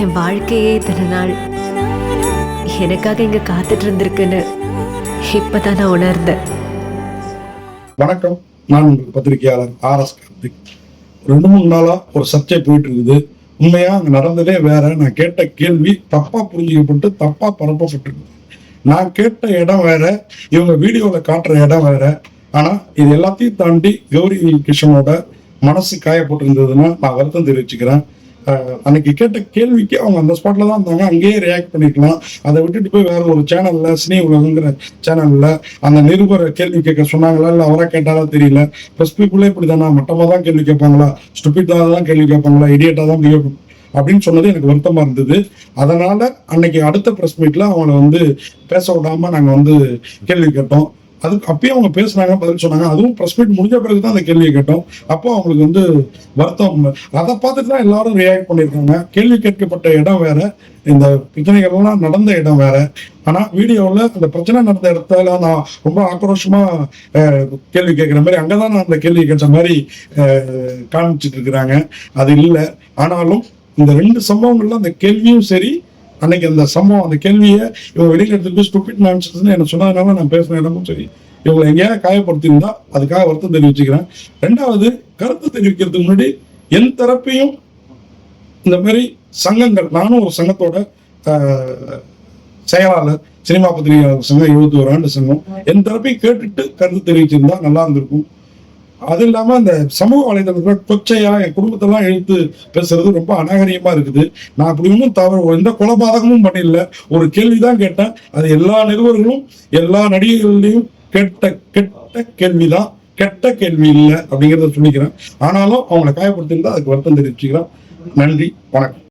என் வாழ்க்கையே இத்தனை நாள். எனக்காக இங்க காத்துட்டு இருந்திருக்குன்னு இப்பதான் நான் உணர்ந்தேன். வணக்கம். நான் உங்கள் பத்திரிகையாளர் ஆர் எஸ் கார்த்திக். ரெண்டு மூணு நாளா ஒரு சர்ச்சை போயிட்டு இருக்குது உண்மையா அங்க நடந்ததே வேற. நான் கேட்ட கேள்வி தப்பா புரிஞ்சுக்கப்பட்டு தப்பா பரப்பப்பட்டிருக்கு நான் கேட்ட இடம் வேற. இவங்க வீடியோல காட்டுற இடம் வேற. ஆனா இது எல்லாத்தையும் தாண்டி கௌரி கிருஷ்ணனோட மனசு காயப்பட்டிருந்ததுன்னா நான் வருத்தம் தெரிவிச்சுக்கிறேன். அன்னைக்கு கேட்ட கேள்விக்கு அவங்க அந்த ஸ்பாட்ல தான் இருந்தாங்க. அங்கேயே ரியாக்ட் பண்ணிக்கலாம். அதை விட்டுட்டு போய் வேற ஒரு சேனல்ல சினி உலகங்கிற சேனல்ல அந்த நிருபரை கேள்வி கேட்க சொன்னாங்களா? இல்ல அவரா கேட்டாலா தெரியல. ப்ரெஸ் பீப்புளே இப்படிதானா மட்டமா தான் கேள்வி கேட்பாங்களா? ஸ்டுபிட்டாக தான் கேள்வி கேட்பாங்களா? இடியட்டா தான் பிஹேவ் அப்படின்னு சொன்னது எனக்கு வருத்தமா இருந்தது. அதனால அன்னைக்கு அடுத்த ப்ரெஸ் மீட்ல அவங்கள வந்து பேச விடாம நாங்க வந்து கேள்வி கேட்டோம். அதுக்கு அப்பயும் அவங்க பேசுனாங்க பதில் சொன்னாங்க. அதுவும் ப்ரெஸ் மீட் முடிஞ்ச பிறகு தான் அந்த கேள்வியை கேட்டோம். அப்போ அவங்களுக்கு வந்து வருத்தம். அதை பார்த்துட்டு தான் எல்லாரும் ரியாக்ட் பண்ணியிருக்காங்க. கேள்வி கேட்கப்பட்ட இடம் வேற. இந்த பிரச்சனைகள்லாம் நடந்த இடம் வேற. ஆனா வீடியோவில் அந்த பிரச்சனை நடந்த இடத்துல நான் ரொம்ப ஆக்ரோஷமா கேள்வி கேட்குற மாதிரி அங்கதான் நான் அந்த கேள்வி கேட்ட மாதிரி காமிச்சிட்டு இருக்கிறாங்க. அது இல்லை. ஆனாலும் இந்த ரெண்டு சம்பவங்கள்ல அந்த கேள்வியும் சரி அன்னைக்கு அந்த சம்பவம் அந்த கேள்வியை இவங்க வெளியில் எடுத்துட்டு ஸ்டூபிட் நினைச்சதுன்னு என்ன சொன்னதுனால நான் பேசின இடமும் சரி. இவங்களை எங்கேயாவது காயப்படுத்தியிருந்தா அதுக்காக வருத்தம் தெரிவிச்சுக்கிறேன். ரெண்டாவது கருத்து தெரிவிக்கிறதுக்கு முன்னாடி என் தரப்பையும் இந்த மாதிரி சங்கங்கள் நானும் ஒரு சங்கத்தோட ஆஹ், செயலாளர் சினிமா பத்திரிகையாளர் சங்கம் இருபத்தி ஒரு ஆண்டு சங்கம் என் தரப்பையும் கேட்டுட்டு கருத்து தெரிவிச்சிருந்தா நல்லா இருந்திருக்கும். அது இல்லாமல் அந்த சமூக வலைதளத்தில் கொச்சையாக என் குடும்பத்தெல்லாம் எழுத்து பேசுறது ரொம்ப அநாகரியமாக இருக்குது. நான் அப்படி ஒன்றும் தவறு எந்த கொலபாதகமும் பண்ணிடல. ஒரு கேள்விதான் கேட்டேன். அது எல்லா நிருபர்களும் எல்லா நடிகர்களையும் கெட்ட கெட்ட கேள்விதான். கெட்ட கேள்வி இல்லை அப்படிங்கிறத சொல்லிக்கிறேன். ஆனாலும் அவங்களை காயப்படுத்தியிருந்தால் அதுக்கு வருத்தம் தெரிவிச்சுக்கிறேன். நன்றி வணக்கம்.